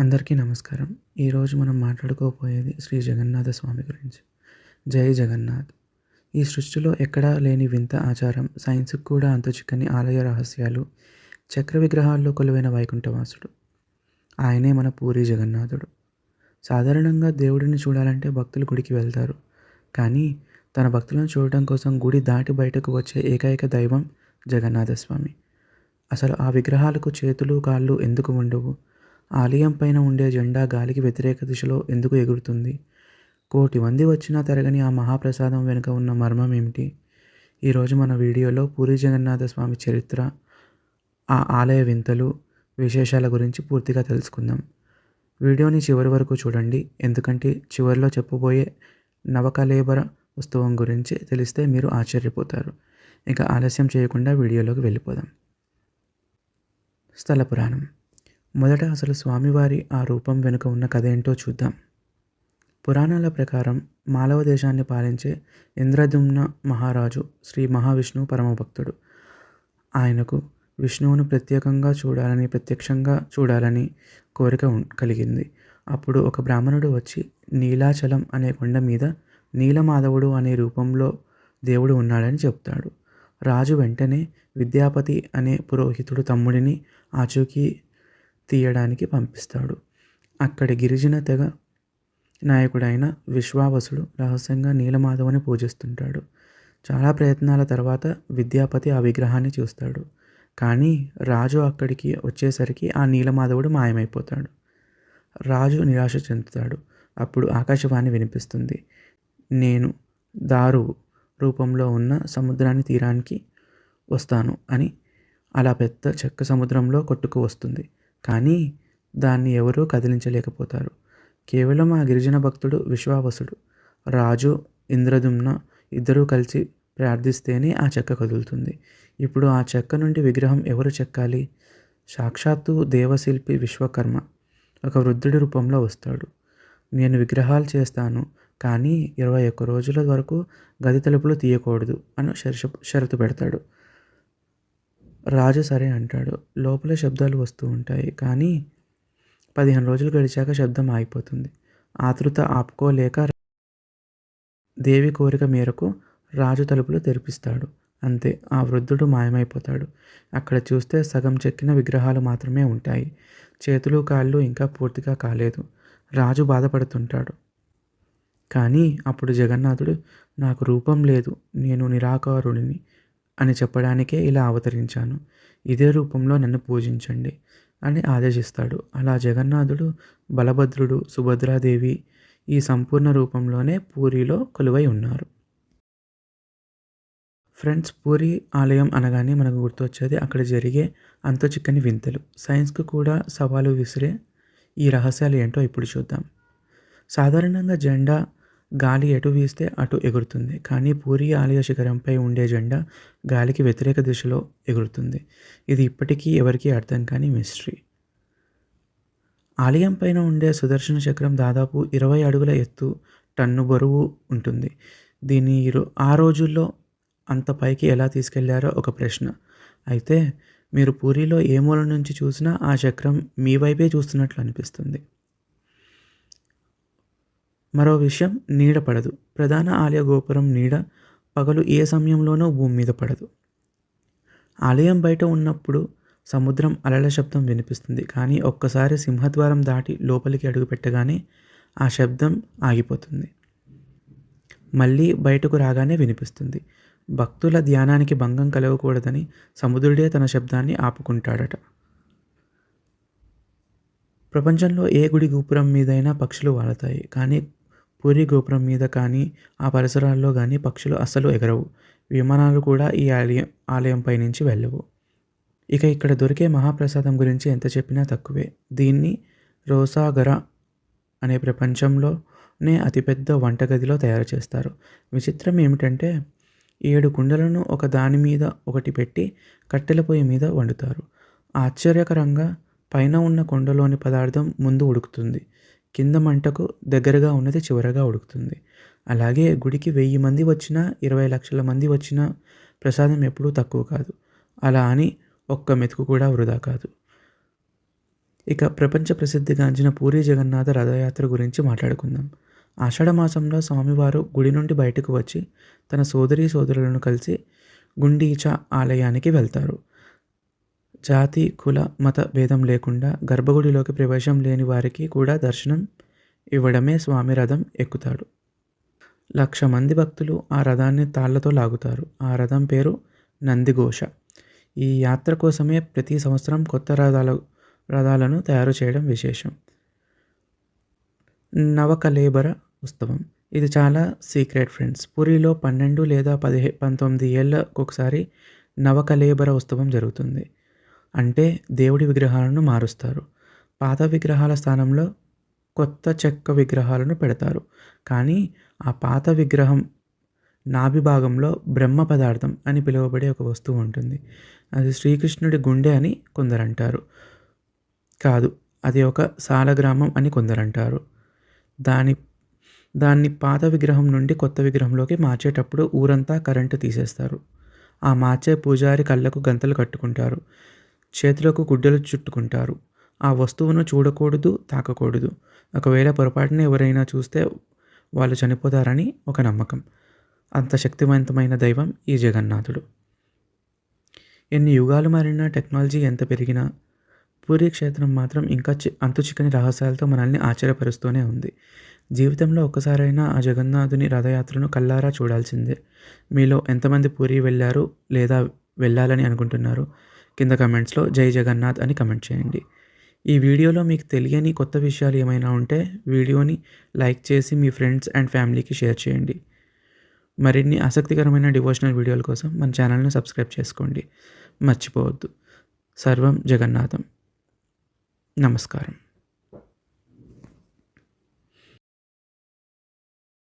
అందరికీ నమస్కారం. ఈరోజు మనం మాట్లాడుకోబోయేది శ్రీ జగన్నాథ స్వామి గురించి. జై జగన్నాథ్. ఈ సృష్టిలో ఎక్కడా లేని వింత ఆచారం సైన్స్కి కూడా అంత చిక్కని ఆలయ రహస్యాలు చక్ర విగ్రహాల్లో కొలువైన వైకుంఠవాసుడు. ఆయనే మన పూరి జగన్నాథుడు. సాధారణంగా దేవుడిని చూడాలంటే భక్తులు గుడికి వెళ్తారు. కానీ తన భక్తులను చూడటం కోసం గుడి దాటి బయటకు వచ్చే ఏకైక దైవం జగన్నాథస్వామి అసలు ఆ విగ్రహాలకు చేతులు కాళ్ళు ఎందుకు ఉండవు? ఆలయం పైన ఉండే జెండా గాలికి వ్యతిరేక దిశలో ఎందుకు ఎగురుతుంది? కోటి మంది వచ్చినా తరగని ఆ మహాప్రసాదం వెనుక ఉన్న మర్మం ఏమిటి? ఈరోజు మన వీడియోలో పూరి జగన్నాథ స్వామి చరిత్ర ఆ ఆలయ వింతలు విశేషాల గురించి పూర్తిగా తెలుసుకుందాం. వీడియోని చివరి వరకు చూడండి. ఎందుకంటే చివరిలో చెప్పబోయే నవకలేబర ఉత్సవం గురించి తెలిస్తే మీరు ఆశ్చర్యపోతారు. ఇక ఆలస్యం చేయకుండా వీడియోలోకి వెళ్ళిపోదాం. స్థల పురాణం. మొదట అసలు స్వామివారి ఆ రూపం వెనుక ఉన్న కథ ఏంటో చూద్దాం. పురాణాల ప్రకారం మాలవ దేశాన్ని పాలించే ఇంద్రదుమ్న మహారాజు శ్రీ మహావిష్ణువు పరమభక్తుడు. ఆయనకు విష్ణువును ప్రత్యేకంగా చూడాలని ప్రత్యక్షంగా చూడాలని కోరిక ఉం- కలిగింది. అప్పుడు ఒక బ్రాహ్మణుడు వచ్చి నీలాచలం అనే కొండ మీద నీలమాధవుడు అనే రూపంలో దేవుడు ఉన్నాడని చెప్తాడు. రాజు వెంటనే విద్యాపతి అనే పురోహితుడు తమ్ముడిని ఆచూకీ తీయడానికి పంపిస్తాడు. అక్కడి గిరిజన తెగ నాయకుడైన విశ్వావసుడు రహస్యంగా నీలమాధవుని పూజిస్తుంటాడు. చాలా ప్రయత్నాల తర్వాత విద్యాపతి ఆ విగ్రహాన్ని చూస్తాడు. కానీ రాజు అక్కడికి వచ్చేసరికి ఆ నీలమాధవుడు మాయమైపోతాడు. రాజు నిరాశ చెందుతాడు. అప్పుడు ఆకాశవాణి వినిపిస్తుంది. నేను దారు రూపంలో ఉన్న సముద్రాన్ని తీరానికి వస్తాను అని అలా పెద్ద చెక్క సముద్రంలో కొట్టుకు వస్తుంది. కానీ దాన్ని ఎవరూ కదిలించలేకపోతారు. కేవలం ఆ గిరిజన భక్తుడు విశ్వావసుడు. రాజు ఇంద్రదుమ్న ఇద్దరూ కలిసి ప్రార్థిస్తేనే ఆ చెక్క కదులుతుంది. ఇప్పుడు ఆ చెక్క నుండి విగ్రహం ఎవరు చెక్కాలి? సాక్షాత్తు దేవశిల్పి విశ్వకర్మ. ఒక వృద్ధుడి రూపంలో వస్తాడు. నేను విగ్రహాలు చేస్తాను కానీ ఇరవై ఒక్క రోజుల వరకు గది తలుపులు తీయకూడదు అని షరష షరతు పెడతాడు. రాజు సరే అంటాడు. లోపల శబ్దాలు వస్తూ ఉంటాయి. కానీ పదిహేను రోజులు గడిచాక శబ్దం ఆగిపోతుంది. ఆతృత ఆపుకోలేక దేవి కోరిక మేరకు రాజు తలుపులు తెరిపిస్తాడు. అంతే ఆ వృద్ధుడు మాయమైపోతాడు. అక్కడ చూస్తే సగం చెక్కిన విగ్రహాలు మాత్రమే ఉంటాయి. చేతులు కాళ్ళు ఇంకా పూర్తిగా కాలేదు. రాజు బాధపడుతుంటాడు. కానీ అప్పుడు జగన్నాథుడు నాకు రూపం లేదు. నేను నిరాకారుడిని. అని చెప్పడానికే ఇలా అవతరించాను. ఇదే రూపంలో నన్ను పూజించండి అని ఆదేశిస్తాడు. అలా జగన్నాథుడు బలభద్రుడు సుభద్రాదేవి ఈ సంపూర్ణ రూపంలోనే పూరిలో కొలువై ఉన్నారు. ఫ్రెండ్స్ పూరి ఆలయం అనగానే మనకు గుర్తొచ్చేది అక్కడ జరిగే అంత చిక్కని వింతలు. సైన్స్కు కూడా సవాలు విసిరే ఈ రహస్యాలు ఏంటో ఇప్పుడు చూద్దాం. సాధారణంగా జెండా గాలి ఎటు వీస్తే అటు ఎగురుతుంది. కానీ పూరి ఆలయ శిఖరంపై ఉండే జెండా గాలికి వ్యతిరేక దిశలో ఎగురుతుంది. ఇది ఇప్పటికీ ఎవరికీ అర్థం కాని మిస్టరీ ఆలయం పైన ఉండే సుదర్శన చక్రం దాదాపు ఇరవై అడుగుల ఎత్తు టన్ను బరువు ఉంటుంది. దీన్ని ఆ రోజుల్లో అంత పైకి ఎలా తీసుకెళ్ళారో ఒక ప్రశ్న. అయితే మీరు పూరిలో ఏ మూల నుంచి చూసినా ఆ చక్రం మీ వైపే చూస్తున్నట్లు అనిపిస్తుంది. మరో విషయం నీడ పడదు. ప్రధాన ఆలయ గోపురం నీడ పగలు ఏ సమయంలోనూ భూమి మీద పడదు. ఆలయం బయట ఉన్నప్పుడు సముద్రం అలల శబ్దం వినిపిస్తుంది. కానీ ఒక్కసారి సింహద్వారం దాటి లోపలికి అడుగు పెట్టగానే ఆ శబ్దం ఆగిపోతుంది. మళ్ళీ బయటకు రాగానే వినిపిస్తుంది. భక్తుల ధ్యానానికి భంగం కలగకూడదని సముద్రుడే తన శబ్దాన్ని ఆపుకుంటాడట. ప్రపంచంలో ఏ గుడి గోపురం మీదైనా పక్షులు వాడతాయి కానీ పూరి గోపురం మీద కానీ ఆ పరిసరాల్లో కానీ పక్షులు అస్సలు ఎగరవు. విమానాలు కూడా ఈ ఆలయం ఆలయంపై నుంచి వెళ్ళవు. ఇక ఇక్కడ దొరికే మహాప్రసాదం గురించి ఎంత చెప్పినా తక్కువే. దీన్ని రోసాగర అనే ప్రపంచంలోనే అతిపెద్ద వంటగదిలో తయారు చేస్తారు. విచిత్రం ఏమిటంటే ఏడు కుండలను ఒక దాని మీద ఒకటి పెట్టి కట్టెల పొయ్యి మీద వండుతారు. ఆశ్చర్యకరంగా పైన ఉన్న కుండలోని పదార్థం ముందు ఉడుకుతుంది. కింద మంటకు దగ్గరగా ఉన్నది చివరగా ఉడుకుతుంది. అలాగే గుడికి వెయ్యి మంది వచ్చినా ఇరవై లక్షల మంది వచ్చినా ప్రసాదం ఎప్పుడూ తక్కువ కాదు. అలా అని ఒక్క మెతుకు కూడా వృధా కాదు. ఇక ప్రపంచ ప్రసిద్ధిగాంచిన పూరి జగన్నాథ రథయాత్ర గురించి మాట్లాడుకుందాం. ఆషాఢమాసంలో స్వామివారు గుడి నుండి బయటకు వచ్చి తన సోదరీ సోదరులను కలిసి గుండీచ ఆలయానికి వెళ్తారు. జాతి కుల మత భేదం లేకుండా గర్భగుడిలోకి ప్రవేశం లేని వారికి కూడా దర్శనం ఇవ్వడమే స్వామి రథం ఎక్కుతాడు. లక్ష మంది భక్తులు ఆ రథాన్ని తాళ్ళతో లాగుతారు. ఆ రథం పేరు నందిఘోష. ఈ యాత్ర కోసమే ప్రతి సంవత్సరం కొత్త రథాల రథాలను తయారు చేయడం విశేషం. నవకలేబర ఉత్సవం. ఇది చాలా సీక్రెట్ ఫ్రెండ్స్. పూరిలో పన్నెండు లేదా పదిహే పంతొమ్మిది ఏళ్ళకొకసారి నవకలేబర ఉత్సవం జరుగుతుంది. అంటే దేవుడి విగ్రహాలను మారుస్తారు. పాత విగ్రహాల స్థానంలో కొత్త చెక్క విగ్రహాలను పెడతారు. కానీ ఆ పాత విగ్రహం నాభి భాగంలో బ్రహ్మ పదార్థం అని పిలువబడే ఒక వస్తువు ఉంటుంది. అది శ్రీకృష్ణుడి గుండె అని కొందరంటారు. కాదు అది ఒక సాలగ్రామం అని కొందరంటారు. దాని దాన్ని పాత విగ్రహం నుండి కొత్త విగ్రహంలోకి మార్చేటప్పుడు ఊరంతా కరెంటు తీసేస్తారు. ఆ మార్చే పూజారి కళ్ళకు గంతలు కట్టుకుంటారు. చేతులకు గుడ్డలు చుట్టుకుంటారు. ఆ వస్తువును చూడకూడదు తాకకూడదు. ఒకవేళ పొరపాటున ఎవరైనా చూస్తే వాళ్ళు చనిపోతారని ఒక నమ్మకం. అంత శక్తివంతమైన దైవం ఈ జగన్నాథుడు. ఎన్ని యుగాలు మారినా టెక్నాలజీ ఎంత పెరిగినా పూరి క్షేత్రం మాత్రం ఇంకా చి అంతు చిక్కని రహస్యాలతో మనల్ని ఆశ్చర్యపరుస్తూనే ఉంది. జీవితంలో ఒక్కసారైనా ఆ జగన్నాథుని రథయాత్రను కల్లారా చూడాల్సిందే. మీలో ఎంతమంది పూరి వెళ్ళారు లేదా వెళ్ళాలని అనుకుంటున్నారు? కింద కమెంట్స్లో జై జగన్నాథ్ అని కమెంట్ చేయండి. ఈ వీడియోలో మీకు తెలియని కొత్త విషయాలు ఏమైనా ఉంటే వీడియోని లైక్ చేసి మీ ఫ్రెండ్స్ అండ్ ఫ్యామిలీకి షేర్ చేయండి. మరిన్ని ఆసక్తికరమైన డివోషనల్ వీడియోల కోసం మన ఛానల్ను సబ్స్క్రైబ్ చేసుకోండి. మర్చిపోవద్దు. సర్వం జగన్నాథం. నమస్కారం.